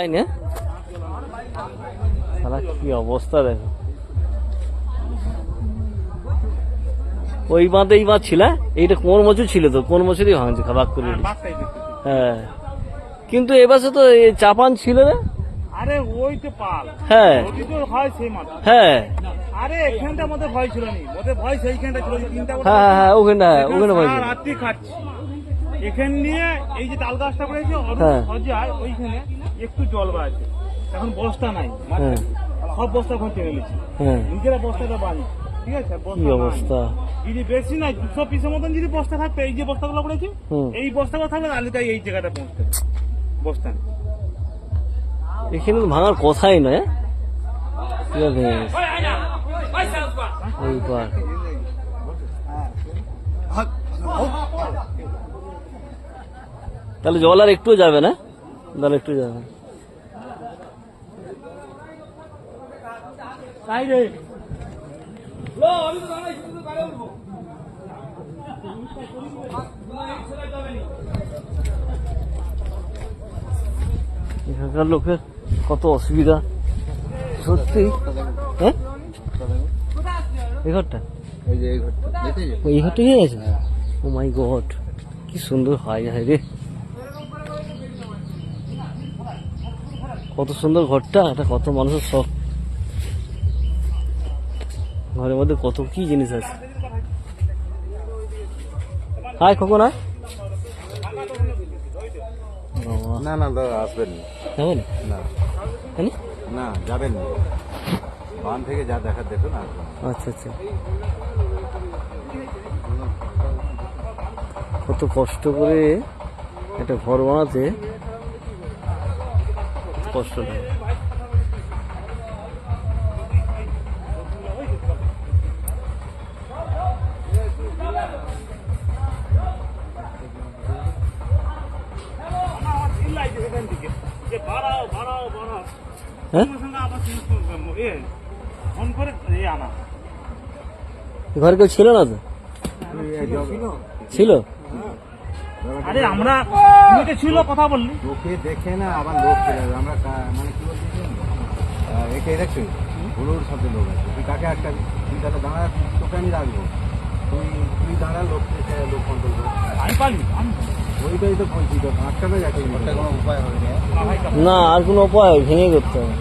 তাই না? সারা কি অবস্থা দেখো। ওই বাঁধে এই বাঁধ ছিল এইটা কোন বছর ছিল তো কোন বছরই ভাঙছে খাবাক করে। হ্যাঁ। কিন্তু এবারে তো চাপান ছিল না? আরে ওই তো পাল। হ্যাঁ। হয় সেই মাথা। হ্যাঁ। আরে এখানটা মধ্যে ভয় ছিল নি। মধ্যে ভয় সেইখানটা ছিল তিনটা হ্যাঁ হ্যাঁ হ্যাঁ ওখানে হ্যাঁ, এখানে ওখানে সারা রাত্রি খাচ্ছি। এখান নিয়ে এই যে তাল গাছটা পড়েছে হ্যাঁ। সজায় ওইখানে একটু জল আছে এখন বস্তা নাই হ্যাঁ। সব বস্তা ঘর টেনে নিচ্ছি। হ্যাঁ। নিজেরা বস্তাটা বানি ঠিক আছে? কি। অবস্থা? যদি বেশি নাই দুশো পিসের মতন যদি বস্তা থাকতো এই যে বস্তাগুলো পড়েছে এই বস্তাগুলো থাকলে এই জায়গাটা পৌঁছতে বস্তা। এখানে ভাঙার কথাই নয় ভেঙে ওই তাহলে জল আর একটু যাবে না? জল একটু যাবে। না। তাই রে। এখানকার লোকের কত অসুবিধা? সত্যি? হ্যাঁ? এই ঘরটা? এই যে এই ঘরটা। ও, এই ঘরটা গেছে? ও মাই গড কি সুন্দর হয় রে। কত সুন্দর ঘরটা এটা কত মানুষের শখ। ঘরের মধ্যে কত কি জিনিস আছে। হাই খোকন না না দাদা আসবেন না। যাবেন? না। না যাবেন না। বান থেকে যা দেখার দেখুন আসবেন না। আচ্ছা আচ্ছা। কত কষ্ট করে একটা ঘর বানাতে কষ্ট লাগে। আমার চিল লাগছে এখান থেকে যে বাড়াও বাড়াও বাড়াও হ্যাঁ? সঙ্গে সঙ্গে আবার এ ফোন করে এ আনা ঘরে কেউ ছিল না তো? ছিল। আরে আমরা তুমি ছিল কথা বললি। লোকে দেখে না আবার লোক চলে যাবে আমরা মানে কি বলছি একে দেখছ? হুড়োর শব্দে লোক আছে তুই কাকে আটকাবি তুই তাহলে দাঁড়া তোকে আমি রাখব। তুই তুই দাঁড়া লোক লোক কন্ট্রোল করে। আমি আমি ওইটাই তো বলছি তো আটকাবে যাকে কোনো উপায় হবে না। না আর কোনো উপায় ভেঙে করতে হবে